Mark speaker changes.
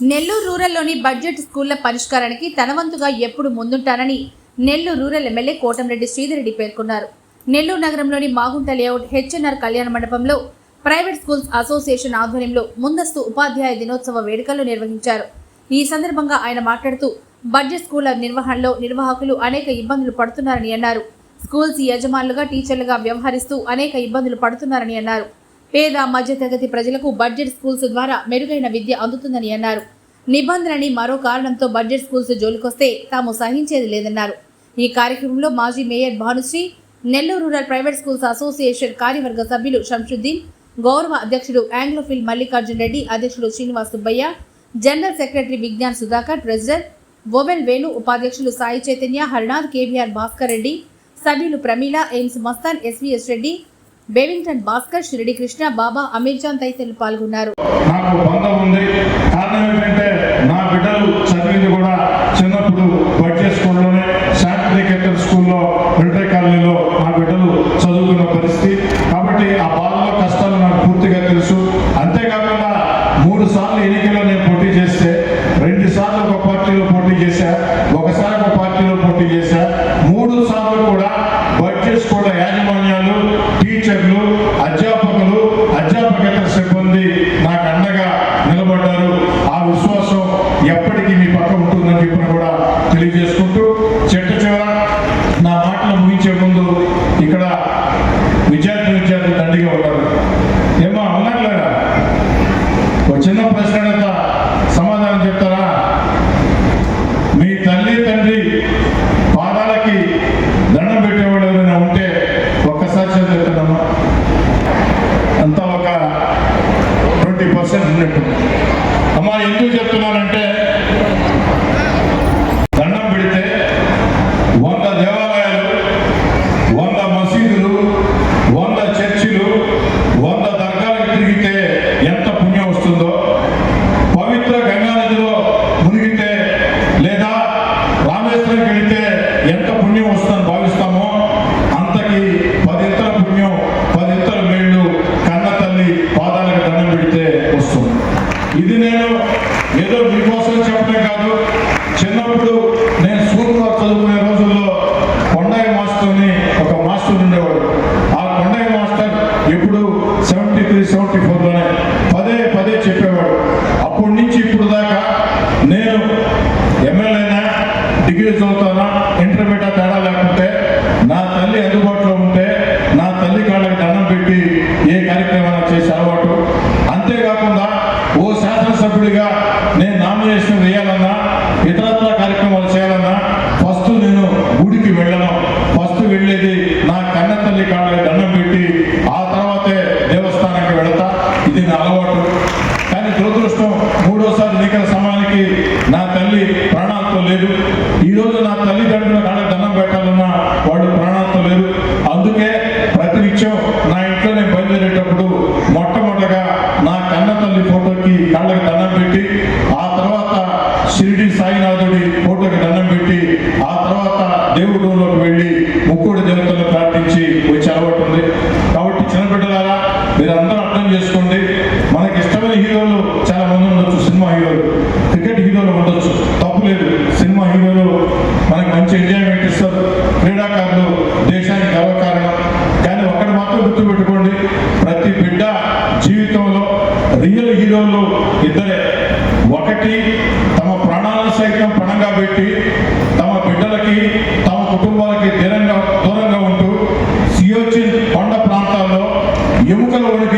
Speaker 1: Nellore రూరల్లోని budget స్కూళ్ళ పరిష్కారానికి తనవంతుగా ఎప్పుడు ముందుంటానని నెల్లూరు రూరల్ ఎమ్మెల్యే కోటంరెడ్డి శ్రీధరెడ్డి పేర్కొన్నారు. నెల్లూరు నగరంలోని మాగుంట లేఅవుట్ హెచ్ఎన్ఆర్ కళ్యాణ మండపంలో ప్రైవేట్ స్కూల్స్ అసోసియేషన్ ఆధ్వర్యంలో ముందస్తు ఉపాధ్యాయ దినోత్సవ వేడుకలు నిర్వహించారు. ఈ సందర్భంగా ఆయన మాట్లాడుతూ బడ్జెట్ స్కూళ్ళ నిర్వహణలో నిర్వాహకులు అనేక ఇబ్బందులు పడుతున్నారని అన్నారు. స్కూల్స్ యజమానులుగా టీచర్లుగా వ్యవహరిస్తూ అనేక ఇబ్బందులు పడుతున్నారని అన్నారు. పేద మధ్యతరగతి ప్రజలకు బడ్జెట్ స్కూల్స్ ద్వారా మెరుగైన విద్య అందుతుందని అన్నారు. నిబంధనని మరో కారణంతో బడ్జెట్ స్కూల్స్ జోలికొస్తే తాము సహించేది లేదన్నారు. ఈ కార్యక్రమంలో మాజీ mayor Bhanusri Nellore rural private schools association కార్యవర్గ సభ్యులు షంషుద్దీన్ గౌరవ అధ్యక్షుడు ఆంగ్లోఫిల్ మల్లికార్జున్ రెడ్డి అధ్యక్షుడు Srinivas Subbaiah general secretary Vignan Sudhakar president Vowel Venu ఉపాధ్యక్షులు సాయి చైతన్య హరినాథ్ కేవీఆర్ భాస్కర్ రెడ్డి సభ్యులు Pramila AIMS Mastan SVS Reddy Bevington Bhaskar Shirdi Krishna Baba Amir Amirjan తదితరులు పాల్గొన్నారు.
Speaker 2: నాకు బంధం ఉంది. కారణం ఏంటంటే నా బిడ్డలు చదివింది కూడా చిన్నప్పుడు బడ్జెట్ స్కూల్లోనే శాంతినికేతన్ స్కూల్లో మిలిటరీ కాలనీలో నా బిడ్డలు చదువుకున్న పరిస్థితి. కాబట్టి ఆ బాధలో కష్టాలు నాకు పూర్తిగా తెలుసు. కూడా తెలియజేసుకుంటూ చెట్టు చివర నా మాటలు ముగించే ముందు ఇక్కడ విద్యార్థి విద్యార్థులు దండిగా ఉన్నారు. ఏమో అవునట్లేదా ఒక చిన్న ప్రశ్న సమాధానం చెప్తారా? మీ తల్లి తండ్రి పాదాలకి దండం పెట్టేవాడు ఎవరైనా ఉంటే ఒక్కసారి చదువుతున్నామా అంతా ఒక ట్వంటీ పర్సెంట్ ఉన్నట్టు. అమ్మా ఎందుకు చెప్తున్నానంటే ఇది నేను ఏదో మీకోసం చెప్పడం కాదు. చిన్నప్పుడు నేను స్కూల్లో చదువుకునే రోజుల్లో కొండాయి మాస్టర్ని ఒక మాస్టర్ ఉండేవాడు. ఆ కొండాయి మాస్టర్ ఎప్పుడు ముక్కుడు దేవతలను ప్రార్థించి వచ్చే అలవాటు ఉంది కాబట్టి చిన్నబిడ్డలారా మీరు మీరందరూ అర్థం చేసుకోండి. మనకి ఇష్టమైన హీరోలు చాలా మంది ఉండొచ్చు సినిమా హీరోలు. క్రికెట్ హీరోలు ఉండొచ్చు తప్పు లేదు. సినిమా హీరోలు మనకి మంచి ఎంజాయ్మెంట్ ఇస్తారు. క్రీడాకారులు దేశానికి గర్వకారణం. కానీ ఒక్కటి మాత్రం గుర్తుపెట్టుకోండి ప్రతి బిడ్డ జీవితంలో రియల్ హీరోలు ఇద్దరే. ఒకటి తమ ప్రాణాలను సైతం పణంగా పెట్టి తమ బిడ్డలకి తమ కుటుంబాలకి దూరంగా దూరంగా ఉంటూ సియోచిన్ కొండ ప్రాంతాల్లో ఎముకలు వణికించే